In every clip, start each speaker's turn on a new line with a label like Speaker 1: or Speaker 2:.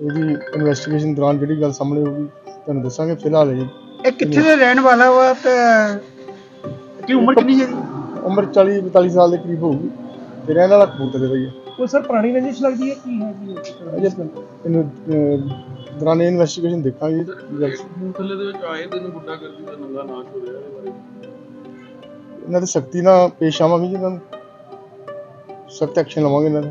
Speaker 1: ਇਹਦੀ ਇਨਵੈਸਟੀਗੇਸ਼ਨ ਦੌਰਾਨ ਜਿਹੜੀ ਗੱਲ ਸਾਹਮਣੇ ਆਊਗੀ ਤੁਹਾਨੂੰ ਦੱਸਾਂਗੇ ਫਿਲਹਾਲ ਜੀ
Speaker 2: ਇਹ ਕਿੱਥੇ ਦਾ ਰਹਿਣ ਵਾਲਾ ਵਾ ਤੇ ਕੀ ਉਮਰ ਕਿੰਨੀ ਹੈ ਇਹਦੀ?
Speaker 1: ਉਮਰ 40 42 ਸਾਲ ਦੇ ਕਰੀਬ ਹੋਊਗੀ। ਤੇ ਰਹਿਣ ਵਾਲਾ ਕਬੂਤਰ ਦਾ ਹੀ ਹੈ।
Speaker 3: ਕੋਈ ਸਰ ਪੁਰਾਣੀ ਰੰਜਿਸ਼ ਲੱਗਦੀ ਹੈ ਕੀ ਹੈ ਜੀ
Speaker 1: ਅਜੇ ਇਹਨੂੰ ਅਹ, ਦੌਰਾਨ ਇਨਵੈਸਟੀਗੇਸ਼ਨ ਦੇਖਾਂਗੇ। ਗੱਲ-
Speaker 4: ਮੂੰਗਫਲੇ ਦੇ ਵਿੱਚ ਆਏ ਦਿਨ ਗੁੱਡਾ ਕਰਦੀ ਦਾ ਨੰਗਾ ਨਾਚ ਹੋ ਰਿਹਾ ਇਹਦੇ ਬਾਰੇ।
Speaker 1: ਇਹਨਾਂ ਦੀ ਸਖਤੀ ਨਾਲ ਪੇਸ਼ ਆਵਾਂਗੇ ਜੀ ਇਹਨਾਂ ਨੂੰ। ਸਖਤ ਐਕਸ਼ਨ ਲਵਾਂਗੇ ਇਹਨਾਂ ਦਾ।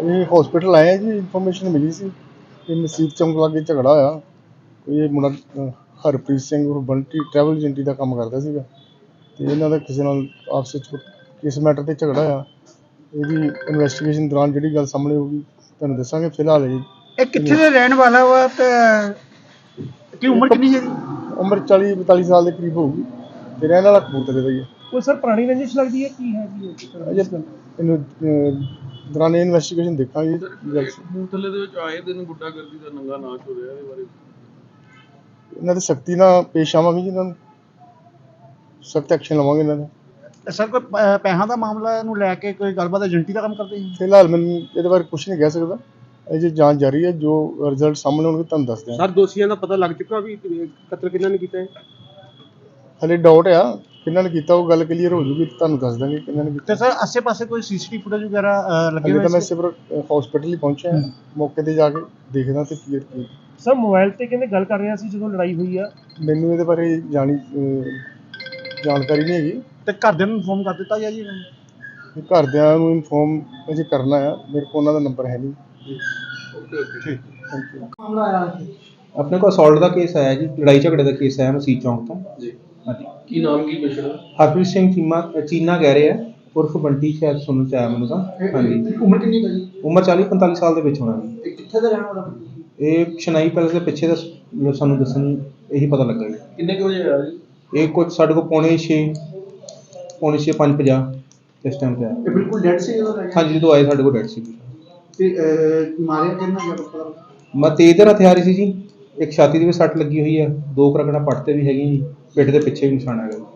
Speaker 1: ਇਹ ਹਸਪੀਟਲ ਆਏ ਆ ਜੀ ਇਨਫੋਰਮੇਸ਼ਨ ਮਿਲੀ ਸੀ ਕਿ ਮਸੀਤ ਚੌਂਕ ਲਾਗੇ ਝਗੜਾ ਹੋਇਆ। ਕੋਈ ਇਹ ਮੁੰਡਾ ਅਹ, ਹਰਪ੍ਰੀਤ ਸਿੰਘ ਉਹ ਬੰਟੀ ਟਰੈਵਲ ਏਜੰਟੀ ਦਾ ਕੰਮ ਕਰਦਾ ਸੀਗਾ। ਤੇ ਇਹਨਾਂ ਦਾ ਕਿਸੇ ਨਾਲ ਆਪਸ ਵਿੱਚ ਕਿਸ ਮੈਟਰ ਤੇ ਝਗੜਾ ਹੋਇਆ। ਇਹਦੀ ਇਨਵੈਸਟੀਗੇਸ਼ਨ ਦੌਰਾਨ ਜਿਹੜੀ ਗੱਲ ਸਾਹਮਣੇ ਆਊਗੀ ਤੁਹਾਨੂੰ ਦੱਸਾਂਗੇ ਫਿਲਹਾਲ
Speaker 2: ਇਹ। ਕਿੱਥੇ ਦਾ ਰਹਿਣ ਵਾਲਾ ਵਾ ਤੇ ਕੀ ਉਮਰ ਕਿੰਨੀ ਹੈ?
Speaker 1: ਉਮਰ 40 42 ਸਾਲ ਦੇ ਕਰੀਬ ਹੋਊਗੀ। ਤੇ ਰਹਿਣ ਵਾਲਾ ਕਬੂਤਰ ਦਾ ਹੀ ਹੈ।
Speaker 3: ਕੋਈ ਸਰ ਪੁਰਾਣੀ ਰੰਜਿਸ਼ ਲੱਗਦੀ ਹੈ? ਕੀ ਹੈ ਜੀ
Speaker 1: ਅਜੇ ਇਹਨੂੰ ਦੌਰਾਨ ਇਨਵੈਸਟੀਗੇਸ਼ਨ ਦੇਖਾਂਗੇ
Speaker 4: ਮੂੰਗਫਲੇ ਦੇ ਵਿੱਚ ਆਏ ਦਿਨ ਗੁੱਡਾ ਕਰਦੀ ਦਾ ਨੰਗਾ ਨਾਚ ਹੋ ਰਿਹਾ ਇਹਦੇ ਬਾਰੇ।
Speaker 1: ਇਹਨਾਂ ਦੀ ਸਖਤੀ ਨਾਲ ਪੇਸ਼ ਆਵਾਂਗੇ ਜੀ ਇਹਨਾਂ ਨੂੰ। ਸਖਤ ਐਕਸ਼ਨ ਲਵਾਂਗੇ ਇਹਨਾਂ ਦਾ।
Speaker 2: ਸਰ ਕੋਈ ਪ- ਪੈਸਿਆਂ ਦਾ ਮਾਮਲਾ ਨੂੰ ਲੈ ਕੇ ਕੋਈ ਗੱਲਬਾਤ ਏਜੰਟੀ ਦਾ ਕੰਮ ਕਰਦੇ ਸੀ
Speaker 1: ਫਿਲਹਾਲ ਮੈਨੂੰ ਇਹਦੇ ਬਾਰੇ ਕੁਝ ਨਹੀਂ ਕਹਿ ਸਕਦਾ। ਅਜੇ ਜਾਂਚ ਜਾਰੀ ਹੈ ਜੋ ਰਿਜ਼ਲਟ ਸਾਹਮਣੇ ਆਉਣਗੇ ਤੁਹਾਨੂੰ ਦੱਸ ਦਿਆਂਗੇ
Speaker 3: ਸਰ ਦੋਸ਼ੀਆਂ ਦਾ ਪਤਾ ਲੱਗ ਚੁੱਕਾ ਵੀ ਕਤਲ ਕਿਹਨਾਂ ਨੇ ਕੀਤਾ ਹੈ?
Speaker 1: ਹਲੇ ਡਾਊਟ ਆ। ਕਿਹਨਾਂ ਨੇ ਕੀਤਾ ਉਹ ਗੱਲ ਕਲੀਅਰ ਹੋ ਜੂਗੀ ਤੁਹਾਨੂੰ ਦੱਸ ਦਾਂਗੇ ਕਿਹਨਾਂ ਨੇ
Speaker 2: ਤੇ
Speaker 1: ਕੀਤਾ
Speaker 2: ਸਰ ਆਸੇ-ਪਾਸੇ ਕੋਈ ਸੀਸੀਟੀਵੀ ਫੁਟੇਜ ਵਗੈਰਾ ਅਹ, ਲੱਗੇ
Speaker 1: ਹਲੇ ਤਾਂ
Speaker 2: ਹੋਏ
Speaker 1: ਮੈਂ
Speaker 2: ਸੀ?
Speaker 1: ਸਿਰਫ ਹਸਪੀਟਲ ਹੀ ਪਹੁੰਚਿਆ ਹਾਂ। ਮੌਕੇ ਤੇ ਜਾ ਕੇ ਦੇਖਦਾ ਤੇ ਕਲੀਅਰ ਕੀ
Speaker 3: ਸਰ ਮੋਬਾਈਲ ਤੇ ਕਹਿੰਦੇ ਗੱਲ ਕਰ ਰਿਹਾ ਸੀ ਜਦੋਂ ਲੜਾਈ ਹੋਈ ਆ?
Speaker 1: ਮੈਨੂੰ ਇਹਦੇ ਬਾਰੇ ਜਾਣੀ ਅਹ, ਜਾਣਕਾਰੀ ਨਹੀਂ ਹੈਗੀ।
Speaker 2: ਤੇ ਘਰਦਿਆਂ ਨੂੰ ਇਨਫੋਰਮ ਕਰ ਦਿੱਤਾ ਗਿਆ ਜੀ ਇਹਨਾਂ ਨੂੰ?
Speaker 1: ਤੇ ਘਰਦਿਆਂ ਨੂੰ ਇਨਫੋਰਮ ਅਜੇ ਕਰਨਾ ਆ। ਮੇਰੇ ਕੋਲ ਉਹਨਾਂ ਦਾ ਨੰਬਰ ਹੈ ਨਹੀਂ।
Speaker 4: ਓਕੇ ਓਕੇ
Speaker 1: ਥੈਂਕ ਯੂ
Speaker 5: ਆਪਣੇ ਕੋਲ ਅਸੌਲਟ ਦਾ ਕੇਸ ਆਇਆ ਜੀ। ਲੜਾਈ ਝਗੜੇ ਦਾ ਕੇਸ ਆਇਆ ਮਸੀਤ ਚੌਂਕ ਤੋਂ।
Speaker 4: ਜੀ। ਕੀ ਨਾਮ ਕੀ ਦਾ
Speaker 5: ਹਰਪ੍ਰੀਤ ਸਿੰਘ ਚੀਮਾ ਚੀਨਾ ਕਹਿ ਰਹੇ ਉਰਫ ਬੰਟੀ ਸ਼ਾਇਦ ਸੁਣਨ ਚ ਆਇਆ ਮੈਨੂੰ ਤਾਂ। ਹਾਂਜੀ।
Speaker 2: ਉਮਰ ਕਿੰਨੀ ਹੈ ਜੀ?
Speaker 5: ਉਮਰ 40 45 ਸਾਲ ਦੇ ਵਿੱਚ ਹੋਣਾ ਜੀ।
Speaker 2: ਇਹ ਕਿੱਥੇ ਦਾ ਰਹਿਣ ਵਾਲਾ ਬੰਦਾ ਜੀ?
Speaker 5: ਇਹ ਸ਼ਨਾਈ ਪੈਲਸ ਦੇ ਪਿੱਛੇ ਦਾ ਸ- ਸਾਨੂੰ ਦੱਸਣ ਇਹੀ ਪਤਾ ਲੱਗਾ ਜੀ।
Speaker 4: ਕਿੰਨੇ ਕੁ ਵਜੇ ਆਇਆ ਜੀ?
Speaker 5: ਇਹ ਕੁਝ ਸਾਡੇ ਕੋਲ ਪੌਣੇ 6 ਪੌਣੇ 6 5:50 ਇਸ ਟਾਈਮ ਤੇ ਆਇਆ।
Speaker 2: ਇਹ ਬਿਲਕੁਲ ਡੈਡ ਸੀ ਜਦੋਂ ਰਹਿ
Speaker 5: ਹਾਂਜੀ ਜਦੋਂ ਆਏ ਸਾਡੇ ਕੋਲ ਡੈਡ ਸੀ।
Speaker 2: ਤੇ ਅਹ, ਮਾਰਿਆ ਕਿੰਨਾ ਗਿਆ ਪਤਾ
Speaker 5: ਮੈਂ ਤੇਜ਼ਰ ਹਥਿਆਰ ਸੀ ਜੀ। ਇੱਕ ਛਾਤੀ ਦੇ ਵਿੱਚ ਸੱਟ ਲੱਗੀ ਹੋਈ ਹੈ ਦੋ ਕਰਕਣਾ ਪੱਟ ਤੇ ਵੀ ਹੈਗੀ ਜੀ। ਪਿੱਠ ਦੇ ਪਿੱਛੇ ਵੀ ਨਿਸ਼ਾਨ ਹੈਗਾ। ਜੀ